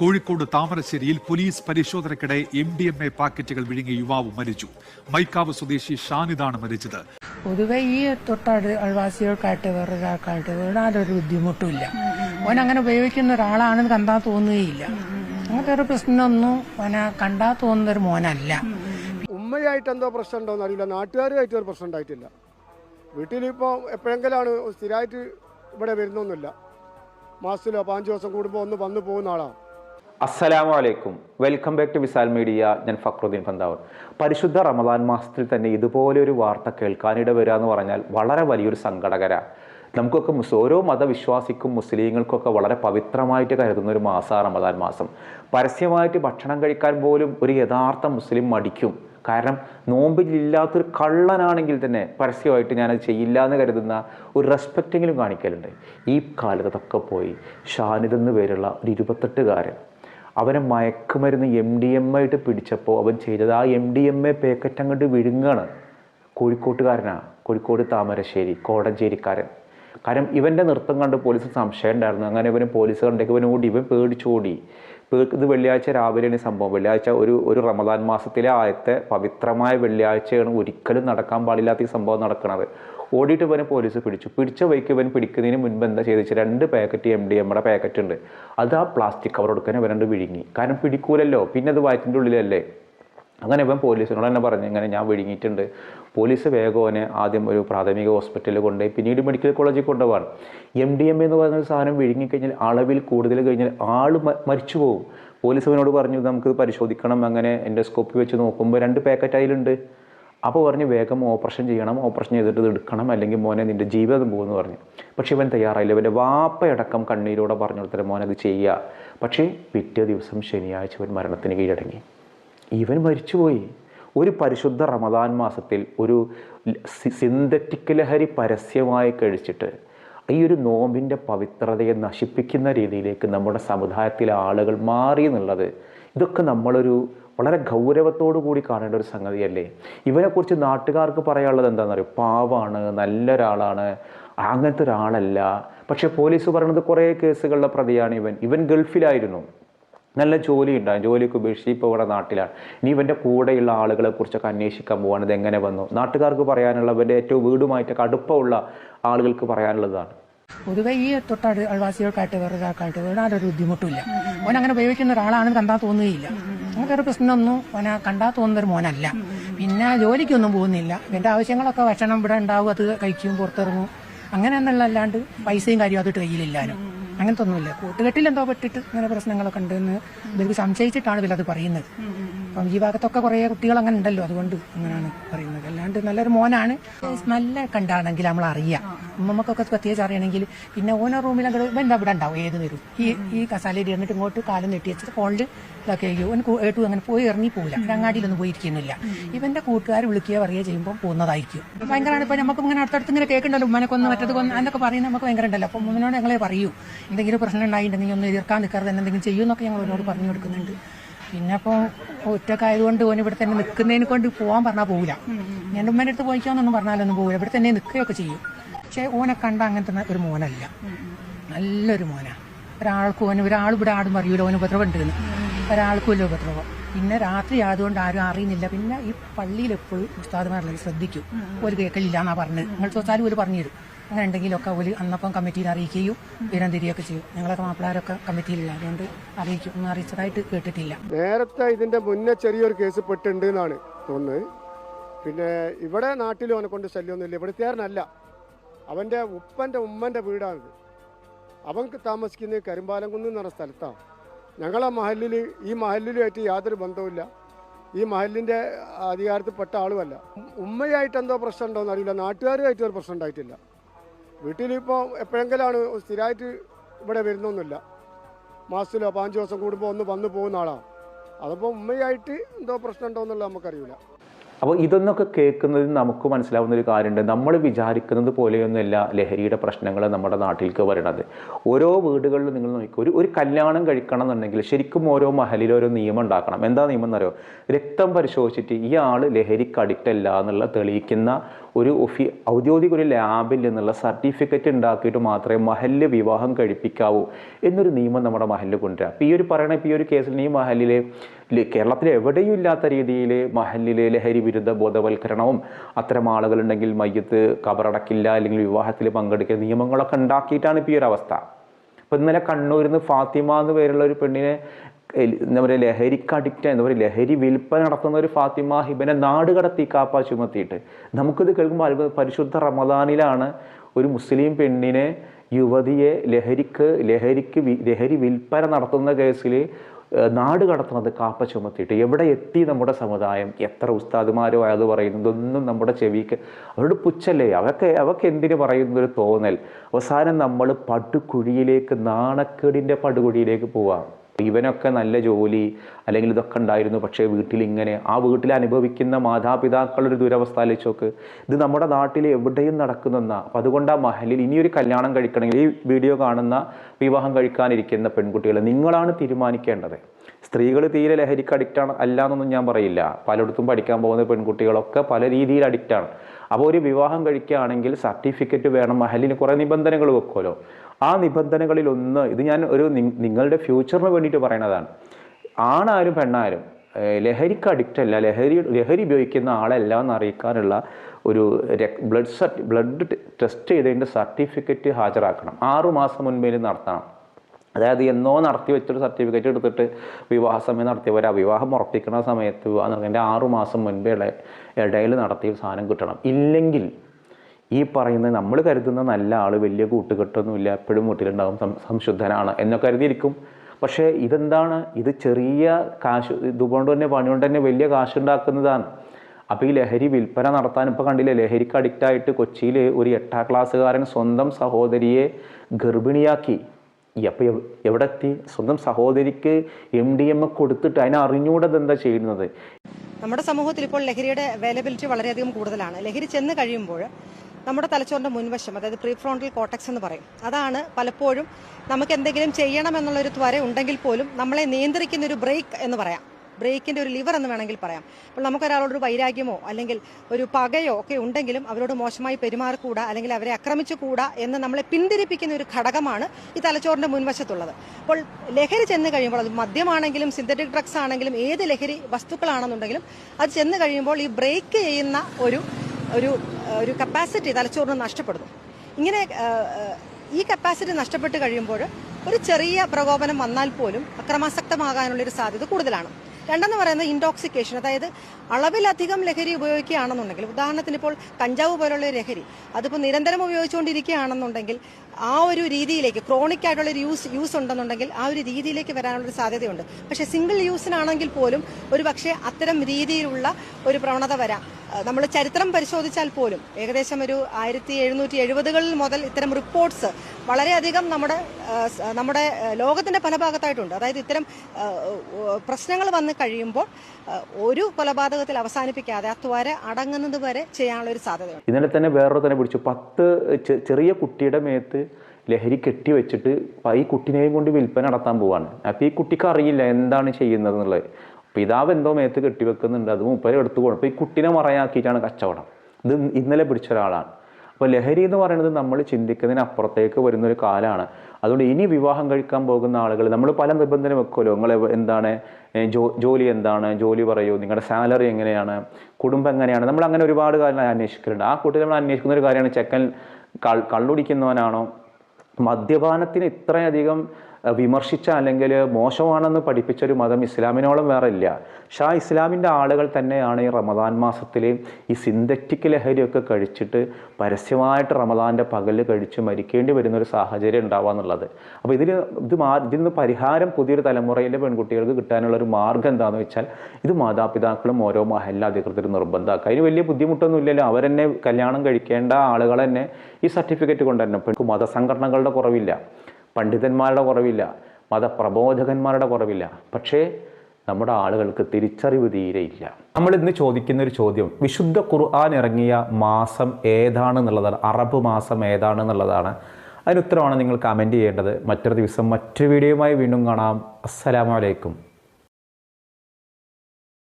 കോഴിക്കോട് താമരശ്ശേരിയിൽ പോലീസ് പരിശോധനയ്ക്കിടെ M D M A പാക്കറ്റുകൾ വിഴുങ്ങിയ യുവാവ് മരിച്ചു. മൈക്കാവ് സ്വദേശി ഷാനിദാണ് മരിച്ചത്. പൊതുവെ ഈ തൊട്ടടു അയൽവാസികൾക്കായിട്ട് വേറൊരാൾക്കായിട്ട് യാതൊരു ബുദ്ധിമുട്ടുമില്ല. ഓൻ അങ്ങനെ ഉപയോഗിക്കുന്ന ഒരാളാണെന്ന് കണ്ടാൽ തോന്നുകയില്ല. അങ്ങനത്തെ ഒരു പ്രശ്നമൊന്നും ഓനെ കണ്ടാൽ തോന്നുന്ന ഒരു മോനല്ല ഉമ്മയായിട്ട് എന്തോ പ്രശ്നം ഉണ്ടോന്ന് അറിയില്ല നാട്ടുകാരുമായിട്ട് ഒരു പ്രശ്നം ഉണ്ടായിട്ടില്ല. വീട്ടിലിപ്പോൾ എപ്പോഴെങ്കിലാണ് സ്ഥിരമായിട്ട് ഇവിടെ വരുന്നൊന്നുമില്ല. മാസത്തിലോ പതിനഞ്ച് ദിവസം കൂടുമ്പോൾ ഒന്ന് വന്നു പോകുന്ന ആളാണ് അസ്സലാമു അലൈക്കും welcome back to Visal media. ഞാൻ ഫക്രുദ്ദീൻ ഫന്താവർ പരിശുദ്ധ റമദാൻ മാസത്തിൽ തന്നെ ഇതുപോലൊരു വാർത്ത കേൾക്കാനിട വരിക എന്ന് പറഞ്ഞാൽ വളരെ വലിയൊരു സങ്കടകര. നമുക്കൊക്കെ ഓരോ മതവിശ്വാസിക്കും മുസ്ലിങ്ങൾക്കൊക്കെ വളരെ പവിത്രമായിട്ട് കരുതുന്ന ഒരു മാസമാണ് റമദാൻ മാസം. പരസ്യമായിട്ട് ഭക്ഷണം കഴിക്കാൻ പോലും ഒരു യഥാർത്ഥ മുസ്ലിം മടിക്കും. കാരണം നോമ്പിലില്ലാത്തൊരു കള്ളനാണെങ്കിൽ തന്നെ പരസ്യമായിട്ട് ഞാനത് ചെയ്യില്ല എന്ന് കരുതുന്ന ഒരു റെസ്പെക്റ്റെങ്കിലും കാണിക്കലുണ്ട്. ഈ കാലത്ത് പോയി ഷാനിദ് എന്ന് പേരുള്ള ഒരു ഇരുപത്തെട്ടുകാരൻ അവനെ മയക്കുമരുന്ന് എം ഡി എം ആയിട്ട് പിടിച്ചപ്പോൾ അവൻ ചെയ്തത് ആ M D M A packet അങ്ങോട്ട് വിഴുങ്ങാണ്. കോഴിക്കോട്ടുകാരനാണ് കോഴിക്കോട് താമരശ്ശേരി കോടഞ്ചേരിക്കാരൻ. കാരണം ഇവന്റെ നൃത്തം കണ്ട് പോലീസ് സംശയം ഉണ്ടായിരുന്നു. അങ്ങനെ ഇവന് പോലീസ് കണ്ടേക്ക് ഇവൻ ഓടി ഇവൻ പേടിച്ചോടി ഇത് വെള്ളിയാഴ്ച രാവിലെയാണ് ഈ സംഭവം. വെള്ളിയാഴ്ച ഒരു ഒരു റമദാൻ മാസത്തിലെ ആദ്യത്തെ പവിത്രമായ വെള്ളിയാഴ്ചയാണ് ഒരിക്കലും നടക്കാൻ പാടില്ലാത്ത ഈ സംഭവം നടക്കുന്നത് ഓടിയിട്ട് ഇവനെ പോലീസ് പിടിച്ചു. പിടിച്ച വൈക്ക് ഇവൻ പിടിക്കുന്നതിന് മുൻപ് എന്താ ചെയ്തിച്ച് രണ്ട് പാക്കറ്റ് എം ഡി എമ്മയുടെ പാക്കറ്റ് ഉണ്ട്. അത് ആ പ്ലാസ്റ്റിക് കവർ കൊടുക്കാൻ ഇവരണ്ട് വിഴുങ്ങി. കാരണം പിടിക്കൂലല്ലോ. പിന്നെ അത് വയറ്റിന്റെ ഉള്ളിലല്ലേ? അങ്ങനെ ഇവൻ പോലീസിനോട് തന്നെ പറഞ്ഞു ഇങ്ങനെ ഞാൻ വിഴുങ്ങിയിട്ടുണ്ട്. പോലീസ് വേഗം അവനെ ആദ്യം ഒരു പ്രാഥമിക ഹോസ്പിറ്റലിൽ കൊണ്ടുപോയി പിന്നീട് മെഡിക്കൽ കോളേജിൽ കൊണ്ടുപോകാൻ എം ഡി എം എന്ന് ഒരു സാധനം വിഴുങ്ങിക്കഴിഞ്ഞാൽ അളവിൽ കൂടുതൽ കഴിഞ്ഞാൽ ആൾ മരിച്ചു പോകും പോലീസ് അവനോട് പറഞ്ഞു നമുക്കിത് നമുക്ക് പരിശോധിക്കണം. അങ്ങനെ എൻഡോസ്കോപ്പി വെച്ച് നോക്കുമ്പോൾ രണ്ട് പാക്കറ്റ് അതിലുണ്ട് അപ്പോൾ പറഞ്ഞ് വേഗം ഓപ്പറേഷൻ ചെയ്യണം ഓപ്പറേഷൻ ചെയ്തിട്ട് എടുക്കണം അല്ലെങ്കിൽ മോനെ നിന്റെ ജീവിതം പോകുമെന്ന് പറഞ്ഞു. പക്ഷേ ഇവൻ തയ്യാറായില്ല. ഇവന്റെ വാപ്പയടക്കം കണ്ണീരോടെ പറഞ്ഞു കൊടുത്തിട്ട് മോനെ അത് ചെയ്യുക പക്ഷേ പിറ്റേ ദിവസം ശനിയാഴ്ച ഇവൻ മരണത്തിന് കീഴടങ്ങി. ഇവൻ മരിച്ചുപോയി. ഒരു പരിശുദ്ധ റമദാൻ മാസത്തിൽ ഒരു സിന്തറ്റിക് ലഹരി പരസ്യമായി കഴിച്ചിട്ട് ഈ ഒരു നോമ്പിന്റെ പവിത്രതയെ നശിപ്പിക്കുന്ന രീതിയിലേക്ക് നമ്മുടെ സമുദായത്തിലെ ആളുകൾ മാറി എന്നുള്ളത് ഇതൊക്കെ നമ്മളൊരു വളരെ ഗൗരവത്തോടു കൂടി കാണേണ്ട ഒരു സംഗതിയല്ലേ? ഇവനെക്കുറിച്ച് നാട്ടുകാർക്ക് പറയാനുള്ളത് എന്താണെന്ന് അറിയോ പാവാണ് നല്ലൊരാളാണ് അങ്ങനത്തെ ഒരാളല്ല. പക്ഷേ പോലീസ് പറയുന്നത് കുറേ കേസുകളുടെ പ്രതിയാണ് ഇവൻ. ഇവൻ ഗൾഫിലായിരുന്നു. നല്ല ജോലി ഉണ്ടാകും ജോലിക്ക് ഉപേക്ഷിച്ച് ഇപ്പോൾ ഇവിടെ നാട്ടിലാണ്. ഇനി ഇവന്റെ കൂടെയുള്ള ആളുകളെ കുറിച്ചൊക്കെ അന്വേഷിക്കാൻ പോവാണ്. എങ്ങനെ വന്നു? നാട്ടുകാർക്ക് പറയാനുള്ള ഇവന്റെ ഏറ്റവും വീടുമായിട്ടൊക്കെ അടുപ്പമുള്ള ആളുകൾക്ക് പറയാനുള്ളതാണ്. പൊതുവെ ഈ തൊട്ടടു അയൽവാസികൾക്കായിട്ട് വേറൊരാൾക്കായിട്ട് യാതൊരു ബുദ്ധിമുട്ടില്ല ഓൻ അങ്ങനെ ഉപയോഗിക്കുന്ന ഒരാളാണെന്ന് കണ്ടാൽ തോന്നുകയില്ല. അങ്ങനത്തെ പ്രശ്നമൊന്നും ഓനെ കണ്ടാൽ തോന്നുന്നൊരു മോനല്ല പിന്നെ ജോലിക്കൊന്നും പോകുന്നില്ല ഇവന്റെ ആവശ്യങ്ങളൊക്കെ ഭക്ഷണം ഇവിടെ ഉണ്ടാവും അത് കഴിക്കും പുറത്തിറങ്ങും അങ്ങനെ എന്നുള്ള അല്ലാണ്ട് പൈസയും കാര്യവും അതിട്ട് കയ്യിലില്ലാലും അങ്ങനത്തെ ഒന്നുമില്ല കൂട്ടുകെട്ടിൽ എന്തോ പെട്ടിട്ട് ഇങ്ങനെ പ്രശ്നങ്ങളൊക്കെ ഉണ്ടെന്ന് ഇവർക്ക് സംശയിച്ചിട്ടാണ് ഇവരത് പറയുന്നത് അപ്പം ഈ ഭാഗത്തൊക്കെ കുറേ കുട്ടികൾ അങ്ങനെ ഉണ്ടല്ലോ അതുകൊണ്ട് അങ്ങനെയാണ് പറയുന്നത്. അല്ലാണ്ട് നല്ലൊരു മോനാണ്. നല്ല കണ്ടാണെങ്കിൽ നമ്മൾ അറിയാം. നമുക്കൊക്കെ പ്രത്യേകിച്ച് അറിയണമെങ്കിൽ പിന്നെ ഓരോ റൂമിലൊക്കെ എന്താ ഇവിടെ ഉണ്ടാവും? ഏത് വരും? ഈ ഈ കസാലയിൽ ഇരുന്നിട്ട് ഇങ്ങോട്ട് കാലം നെട്ടി വെച്ചിട്ട് ഫോണിൽ ഇതൊക്കെ ചെയ്യും കേട്ടു അങ്ങനെ പോയി ഇറങ്ങി പോകില്ല അങ്ങാടിയിലൊന്നും പോയിരിക്കുന്നില്ല. ഇവന്റെ കൂട്ടുകാർ വിളിക്കുക പറയുക ചെയ്യുമ്പോൾ പോകുന്നതായിരിക്കും. ഭയങ്കരമാണ്. ഇപ്പൊ നമുക്ക് ഇങ്ങനെ അടുത്തടുത്ത് ഇങ്ങനെ കേൾക്കണ്ടല്ലോ. ഉമ്മനെ കൊന്ന് മറ്റത് കൊന്ന് എന്നൊക്കെ പറയുന്നത് നമുക്ക് ഭയങ്കര ഉണ്ടല്ലോ. അപ്പം ഉമ്മനോട് ഞങ്ങളെ പറയൂ. എന്തെങ്കിലും പ്രശ്നം ഉണ്ടായിട്ടുണ്ടെങ്കിൽ ഒന്ന് എതിർക്കാൻ നിൽക്കാതെ തന്നെ എന്തെങ്കിലും ചെയ്യുമെന്നൊക്കെ ഞങ്ങൾ അവരോട് പറഞ്ഞു കൊടുക്കുന്നുണ്ട്. പിന്നെ അപ്പോൾ ഒറ്റക്കായതുകൊണ്ട് ഓൻ ഇവിടെ തന്നെ നിൽക്കുന്നതിനെ കൊണ്ട് പോവാൻ പറഞ്ഞാൽ പോകില്ല ഞാൻ ഉമ്മേന്റെ അടുത്ത് പോയിക്കാന്നൊന്നും പറഞ്ഞാലൊന്നും പോകില്ല ഇവിടെ തന്നെ നിൽക്കുകയൊക്കെ ചെയ്യും. പക്ഷേ ഓനെ കണ്ട അങ്ങനത്തെ ഒരു മോനല്ല. നല്ലൊരു മോനാണ് ഒരാൾക്കും ഓന് ഒരാൾ ഇവിടെ ആടും അറിയൂല ഓന് ഉപദ്രവം ഉണ്ടെന്ന് ഒരാൾക്കും ഇല്ല ഉപദ്രവം. പിന്നെ രാത്രി ആയതുകൊണ്ട് ആരും അറിയുന്നില്ല. പിന്നെ ഈ പള്ളിയിൽ എപ്പോഴും ഉസ്താദ്മാരെല്ലാം ശ്രദ്ധിക്കും ഒരു കേൾക്കലില്ല എന്നാ പറഞ്ഞത് നിങ്ങൾ ചോദിച്ചാലും ഒരു പറഞ്ഞു തരും. അങ്ങനെ ഉണ്ടെങ്കിലൊക്കെ ഒരു അന്നപ്പം കമ്മിറ്റിയിൽ അറിയിക്കുകയും വിവരം തിരികെയൊക്കെ ചെയ്യും. ഞങ്ങളൊക്കെ മാപ്പിളാരൊക്കെ കമ്മിറ്റിയിലില്ല അതുകൊണ്ട് അറിയിക്കും. ഒന്നും അറിയിച്ചതായിട്ട് കേട്ടിട്ടില്ല. നേരത്തെ ഇതിന്റെ മുന്നേ ചെറിയൊരു കേസ് പെട്ടുണ്ട് എന്നാണ് തോന്നുന്നത്. പിന്നെ ഇവിടെ നാട്ടിലും അവനെ കൊണ്ട് ശല്യമൊന്നുമില്ല. ഇവിടുത്തേരനല്ല. അവന്റെ ഉപ്പന്റെ ഉമ്മന്റെ വീടാണിത്. അവൻക്ക് താമസിക്കുന്നത് കരിമ്പാലംകുന്ന് എന്ന് പറഞ്ഞ സ്ഥലത്താണ് ഞങ്ങളെ മഹലിൽ ഈ മഹലിലുമായിട്ട് യാതൊരു ബന്ധവുമില്ല. ഈ മഹലിന്റെ അധികാരത്തിൽപ്പെട്ട ആളുമല്ല. ഉമ്മയായിട്ട് എന്തോ പ്രശ്നം ഉണ്ടോയെന്ന് അറിയില്ല. നാട്ടുകാരുമായിട്ട് ഒരു പ്രശ്നം ഉണ്ടായിട്ടില്ല. വീട്ടിലിപ്പോൾ എപ്പോഴെങ്കിലാണ് സ്ഥിരമായിട്ട് ഇവിടെ വരുന്നൊന്നുമില്ല. മാസത്തിലോ പതിനഞ്ച് ദിവസം കൂടുമ്പോൾ ഒന്ന് വന്നു പോകുന്ന ആളാണ്. അതിപ്പോൾ ഉമ്മയായിട്ട് എന്തോ പ്രശ്നം ഉണ്ടോ എന്നുള്ളത് നമുക്കറിയില്ല അപ്പോൾ ഇതൊന്നൊക്കെ കേൾക്കുന്നതിൽ നമുക്ക് മനസ്സിലാവുന്ന ഒരു കാര്യമുണ്ട്. നമ്മൾ വിചാരിക്കുന്നത് പോലെയൊന്നുമല്ല ലഹരിയുടെ പ്രശ്നങ്ങൾ നമ്മുടെ നാട്ടിലേക്ക് വരണത്. ഓരോ വീടുകളിലും നിങ്ങൾ നോക്കുക ഒരു ഒരു കല്യാണം കഴിക്കണം എന്നുണ്ടെങ്കിൽ ശരിക്കും ഓരോ മഹലിൽ ഓരോ നിയമം ഉണ്ടാക്കണം. എന്താ നിയമം എന്നറിയോ? രക്തം പരിശോധിച്ചിട്ട് ഈ ആൾ ലഹരിക്ക് അഡിക്റ്റ് അല്ല എന്നുള്ള തെളിയിക്കുന്ന ഒരു ഒഫി ഔദ്യോഗിക ഒരു ലാബിൽ നിന്നുള്ള സർട്ടിഫിക്കറ്റ് ഉണ്ടാക്കിയിട്ട് മാത്രമേ മഹല്ല് വിവാഹം കഴിപ്പിക്കാവൂ എന്നൊരു നിയമം നമ്മുടെ മഹല്ല് കൊണ്ടുവരാം. അപ്പോൾ ഈ ഒരു പറയണ ഈ ഒരു കേസിൽ ഈ മഹലിലെ കേരളത്തിൽ എവിടെയും ഇല്ലാത്ത രീതിയിൽ മഹല്ലിലെ ലഹരി വിരുദ്ധ ബോധവൽക്കരണവും അത്തരം ആളുകളുണ്ടെങ്കിൽ മയ്യത്ത് കബറടക്കില്ല അല്ലെങ്കിൽ വിവാഹത്തിൽ പങ്കെടുക്കുന്ന നിയമങ്ങളൊക്കെ ഉണ്ടാക്കിയിട്ടാണ് ഇപ്പോൾ ഈ ഒരു അവസ്ഥ. അപ്പോൾ ഇന്നലെ കണ്ണൂരിൽ നിന്ന് ഫാത്തിമ എന്ന് പേരുള്ള ഒരു പെണ്ണിനെ എന്താ പറയുക ലഹരിക്ക് അഡിക്റ്റ് എന്താ പറയുക ലഹരി വിൽപ്പന നടത്തുന്ന ഒരു ഫാത്തിമ ഹിബനെ നാട് കടത്തി കാപ്പ ചുമത്തിയിട്ട്. നമുക്കിത് കേൾക്കുമ്പോൾ അത്ഭുത പരിശുദ്ധ റമദാനിലാണ് ഒരു മുസ്ലിം പെണ്ണിനെ യുവതിയെ ലഹരിക്ക് ലഹരിക്ക് ലഹരി വിൽപ്പന നടത്തുന്ന കേസിൽ നാട് കടത്തുന്നത് കാപ്പ ചുമത്തിയിട്ട്. എവിടെ എത്തി നമ്മുടെ സമുദായം? എത്ര ഉസ്താദുമാരോ അത് പറയുന്നതൊന്നും നമ്മുടെ ചെവിക്ക് അവരുടെ പുച്ഛല്ലേ? അവക്ക് അവർക്ക് എന്തിനു പറയുന്നൊരു തോന്നൽ? അവസാനം നമ്മൾ പടുകുഴിയിലേക്ക് നാണക്കേടിന്റെ പടുകുഴിയിലേക്ക് പോവാം. ഇവനൊക്കെ നല്ല ജോലി അല്ലെങ്കിൽ ഇതൊക്കെ ഉണ്ടായിരുന്നു പക്ഷേ വീട്ടിൽ ഇങ്ങനെ ആ വീട്ടിൽ അനുഭവിക്കുന്ന മാതാപിതാക്കളുടെ ദുരവസ്ഥ ആലോചിച്ചോക്ക് ഇത് നമ്മുടെ നാട്ടിൽ എവിടെയും നടക്കുന്നതാണ് അപ്പം അതുകൊണ്ട് ആ മഹലിൽ ഇനിയൊരു കല്യാണം കഴിക്കണമെങ്കിൽ ഈ വീഡിയോ കാണുന്ന വിവാഹം കഴിക്കാനിരിക്കുന്ന പെൺകുട്ടികൾ നിങ്ങളാണ് തീരുമാനിക്കേണ്ടത്. സ്ത്രീകൾ തീരെ ലഹരിക്ക് അഡിക്റ്റാണ് അല്ല എന്നൊന്നും ഞാൻ പറയില്ല. പലയിടത്തും പഠിക്കാൻ പോകുന്ന പെൺകുട്ടികളൊക്കെ പല രീതിയിൽ അഡിക്റ്റാണ് അപ്പോൾ ഒരു വിവാഹം കഴിക്കുകയാണെങ്കിൽ സർട്ടിഫിക്കറ്റ് വേണം മഹലിന് കുറേ നിബന്ധനകൾ വെക്കുമല്ലോ. ആ നിബന്ധനകളിൽ ഒന്ന് ഇത് ഞാൻ ഒരു നിങ്ങളുടെ ഫ്യൂച്ചറിന് വേണ്ടിയിട്ട് പറയുന്നതാണ് ആണാരും പെണ്ണാരും ലഹരിക്ക് അഡിക്റ്റ് അല്ല ലഹരി ലഹരി ഉപയോഗിക്കുന്ന ആളല്ല എന്ന് അറിയിക്കാനുള്ള ഒരു ബ്ലഡ് സർട്ടി ബ്ലഡ് ടെസ്റ്റ് ചെയ്തതിന്റെ സർട്ടിഫിക്കറ്റ് ഹാജരാക്കണം. ആറു മാസം മുൻപേ നടത്തണം. അതായത് എന്നോ നടത്തി വെച്ചൊരു സർട്ടിഫിക്കറ്റ് എടുത്തിട്ട് വിവാഹ സമയം നടത്തിയവരാ വിവാഹം ഉറപ്പിക്കുന്ന സമയത്ത് വിവാഹം ആറുമാസം ആറു മാസം മുൻപേ ഇട- ഇടയിൽ നടത്തിയ സാധനം കിട്ടണം. ഇല്ലെങ്കിൽ ഈ പറയുന്ന നമ്മൾ കരുതുന്ന നല്ല ആൾ വലിയ കൂട്ടുകെട്ടൊന്നുമില്ല എപ്പോഴും വീട്ടിലുണ്ടാകും സംശുദ്ധനാണ് എന്നൊക്കെ കരുതിയിരിക്കും. പക്ഷേ ഇതെന്താണ്? ഇത് ചെറിയ കാശ് ഇതുകൊണ്ട് തന്നെ പണി കൊണ്ട് തന്നെ വലിയ കാശ് ഉണ്ടാക്കുന്നതാണ് അപ്പോൾ ഈ ലഹരി വിൽപ്പന നടത്താൻ ഇപ്പോൾ കണ്ടില്ല ലഹരിക്ക് അഡിക്റ്റായിട്ട് കൊച്ചിയിൽ ഒരു എട്ടാം ക്ലാസ്സുകാരൻ സ്വന്തം സഹോദരിയെ ഗർഭിണിയാക്കി. അപ്പോൾ എവ്- എവിടെ എത്തി സ്വന്തം സഹോദരിക്ക് എം ഡി എം കൊടുത്തിട്ട് അതിനെ അറിഞ്ഞൂടത് എന്താ ചെയ്യുന്നത്? നമ്മുടെ സമൂഹത്തിൽ ഇപ്പോൾ ലഹരിയുടെ അവൈലബിലിറ്റി വളരെയധികം കൂടുതലാണ്. ലഹരി ചെന്ന് കഴിയുമ്പോൾ നമ്മുടെ തലച്ചോറിന്റെ മുൻവശം അതായത് പ്രീ ഫ്രോണ്ടൽ കോട്ടക്സ് എന്ന് പറയും അതാണ് പലപ്പോഴും നമുക്ക് എന്തെങ്കിലും ചെയ്യണം എന്നുള്ളൊരു ത്വര ഉണ്ടെങ്കിൽ പോലും നമ്മളെ നിയന്ത്രിക്കുന്ന ഒരു ബ്രേക്ക് എന്ന് പറയാം. ബ്രേക്കിന്റെ ഒരു ലിവർ എന്ന് വേണമെങ്കിൽ പറയാം. അപ്പോൾ നമുക്കൊരാളോടൊരു വൈരാഗ്യമോ അല്ലെങ്കിൽ ഒരു പകയോ ഒക്കെ ഉണ്ടെങ്കിലും അവരോട് മോശമായി പെരുമാറക്കൂടാ അല്ലെങ്കിൽ അവരെ ആക്രമിച്ചുകൂടാ എന്ന് നമ്മളെ പിന്തിരിപ്പിക്കുന്ന ഒരു ഘടകമാണ് ഈ തലച്ചോറിന്റെ മുൻവശത്തുള്ളത്. അപ്പോൾ ലഹരി ചെന്ന് കഴിയുമ്പോൾ അത് മദ്യമാണെങ്കിലും സിന്തറ്റിക് ഡ്രഗ്സ് ആണെങ്കിലും ഏത് ലഹരി വസ്തുക്കളാണെന്നുണ്ടെങ്കിലും അത് ചെന്ന് കഴിയുമ്പോൾ ഈ ബ്രേക്ക് ചെയ്യുന്ന ഒരു ഒരു ഒരു കപ്പാസിറ്റി തലച്ചോറിന് നഷ്ടപ്പെടുന്നു. ഇങ്ങനെ ഈ കപ്പാസിറ്റി നഷ്ടപ്പെട്ട് കഴിയുമ്പോൾ ഒരു ചെറിയ പ്രകോപനം വന്നാൽ പോലും അക്രമാസക്തമാകാനുള്ളൊരു സാധ്യത കൂടുതലാണ്. രണ്ടെന്ന് പറയുന്നത് ഇൻടോക്സിക്കേഷൻ അതായത് അളവിലധികം ലഹരി ഉപയോഗിക്കുകയാണെന്നുണ്ടെങ്കിൽ ഉദാഹരണത്തിന് ഇപ്പോൾ കഞ്ചാവ് പോലുള്ള ലഹരി അതിപ്പോൾ നിരന്തരം ഉപയോഗിച്ചുകൊണ്ടിരിക്കുകയാണെന്നുണ്ടെങ്കിൽ ആ ഒരു രീതിയിലേക്ക് ക്രോണിക് ആയിട്ടുള്ള ഒരു യൂസ് യൂസ് ഉണ്ടെന്നുണ്ടെങ്കിൽ ആ ഒരു രീതിയിലേക്ക് വരാനുള്ളൊരു സാധ്യതയുണ്ട്. പക്ഷേ സിംഗിൾ യൂസിനാണെങ്കിൽ പോലും ഒരു പക്ഷേ അത്തരം രീതിയിലുള്ള ഒരു പ്രവണത വരാം. നമ്മൾ ചരിത്രം പരിശോധിച്ചാൽ പോലും ഏകദേശം ഒരു ആയിരത്തി എഴുന്നൂറ്റി എഴുപതുകളിൽ മുതൽ ഇത്തരം റിപ്പോർട്ട്സ് വളരെയധികം നമ്മുടെ നമ്മുടെ ലോകത്തിന്റെ പല ഭാഗത്തായിട്ടുണ്ട്. അതായത് ഇത്തരം പ്രശ്നങ്ങൾ വന്നു കഴിയുമ്പോൾ ഒരു കൊലപാതകത്തിൽ അവസാനിപ്പിക്കാതെ അത്വാരെ അടങ്ങുന്നത് വരെ ചെയ്യാനുള്ള ഒരു സാധ്യതയുണ്ട്. ഇന്നലെ തന്നെ വേറൊരു തന്നെ പിടിച്ചു. പത്ത് ചെറിയ കുട്ടിയുടെ മേത്ത് ലഹരി കെട്ടി വെച്ചിട്ട് ഈ കുട്ടിനെയും കൊണ്ട് വിൽപ്പന നടത്താൻ പോവാണ്. അപ്പോൾ ഈ കുട്ടിക്ക് അറിയില്ല എന്താണ് ചെയ്യുന്നത് എന്നുള്ളത് പിതാവ് എന്തോ മേത്ത് കെട്ടിവെക്കുന്നുണ്ട്. അത് മുപ്പരെ എടുത്തു പോകണം അപ്പോൾ ഈ കുട്ടിനെ മറയാക്കിയിട്ടാണ് കച്ചവടം. ഇത് ഇന്നലെ പിടിച്ച ഒരാളാണ്. അപ്പോൾ ലഹരി എന്ന് പറയുന്നത് നമ്മൾ ചിന്തിക്കുന്നതിന് അപ്പുറത്തേക്ക് വരുന്ന ഒരു കാലമാണ് അതുകൊണ്ട് ഇനി വിവാഹം കഴിക്കാൻ പോകുന്ന ആളുകൾ നമ്മൾ പല നിബന്ധന വെക്കുമല്ലോ. നിങ്ങൾ എന്താണ് ജോ ജോലി എന്താണ്? ജോലി പറയൂ. നിങ്ങളുടെ സാലറി എങ്ങനെയാണ്? കുടുംബം എങ്ങനെയാണ്? നമ്മൾ അങ്ങനെ ഒരുപാട് കാര്യങ്ങൾ അന്വേഷിക്കുന്നുണ്ട് ആ കൂട്ടത്തിൽ നമ്മൾ അന്വേഷിക്കുന്ന ഒരു കാര്യമാണ് ചെക്കൻ കള്ളുടിക്കുന്നവനാണോ? മദ്യപാനത്തിന് ഇത്രയധികം വിമർശിച്ച അല്ലെങ്കിൽ മോശമാണെന്ന് പഠിപ്പിച്ച ഒരു മതം ഇസ്ലാമിനോളം വേറെ ഇല്ല. ഷാ ഇസ്ലാമിന്റെ ആളുകൾ തന്നെയാണ് ഈ റമദാൻ മാസത്തിൽ ഈ സിന്തറ്റിക് ലഹരിയൊക്കെ കഴിച്ചിട്ട് പരസ്യമായിട്ട് റമദാന്റെ പകൽ കഴിച്ച് മരിക്കേണ്ടി വരുന്ന ഒരു സാഹചര്യം ഉണ്ടാവുക എന്നുള്ളത്. അപ്പോൾ ഇതിന് ഇത് മാ ഇതിൽ നിന്ന് പരിഹാരം പുതിയൊരു തലമുറയിലെ പെൺകുട്ടികൾക്ക് കിട്ടാനുള്ള ഒരു മാർഗം എന്താണെന്ന് വെച്ചാൽ ഇത് മാതാപിതാക്കളും ഓരോ മഹല്ല അധികൃതരും നിർബന്ധമാക്കുക. അതിന് വലിയ ബുദ്ധിമുട്ടൊന്നും ഇല്ലല്ലോ. അവരെന്നെ കല്യാണം കഴിക്കേണ്ട ആളുകൾ തന്നെ ഈ സർട്ടിഫിക്കറ്റ് ഇപ്പം മതസംഘടനകളുടെ കുറവില്ല. പണ്ഡിതന്മാരുടെ കുറവില്ല മതപ്രബോധകന്മാരുടെ കുറവില്ല. പക്ഷേ നമ്മുടെ ആളുകൾക്ക് തിരിച്ചറിവ് തീരെയില്ല നമ്മൾ ഇന്ന് ചോദിക്കുന്ന ഒരു ചോദ്യം വിശുദ്ധ ഖുർആൻ ഇറങ്ങിയ മാസം ഏതാണെന്നുള്ളതാണ് അറബ് മാസം ഏതാണെന്നുള്ളതാണ്. അതിനുത്തരമാണ് നിങ്ങൾ കമന്റ് ചെയ്യേണ്ടത്. മറ്റൊരു ദിവസം മറ്റൊരു വീഡിയോയുമായി വീണ്ടും കാണാം. അസ്സലാമലൈക്കും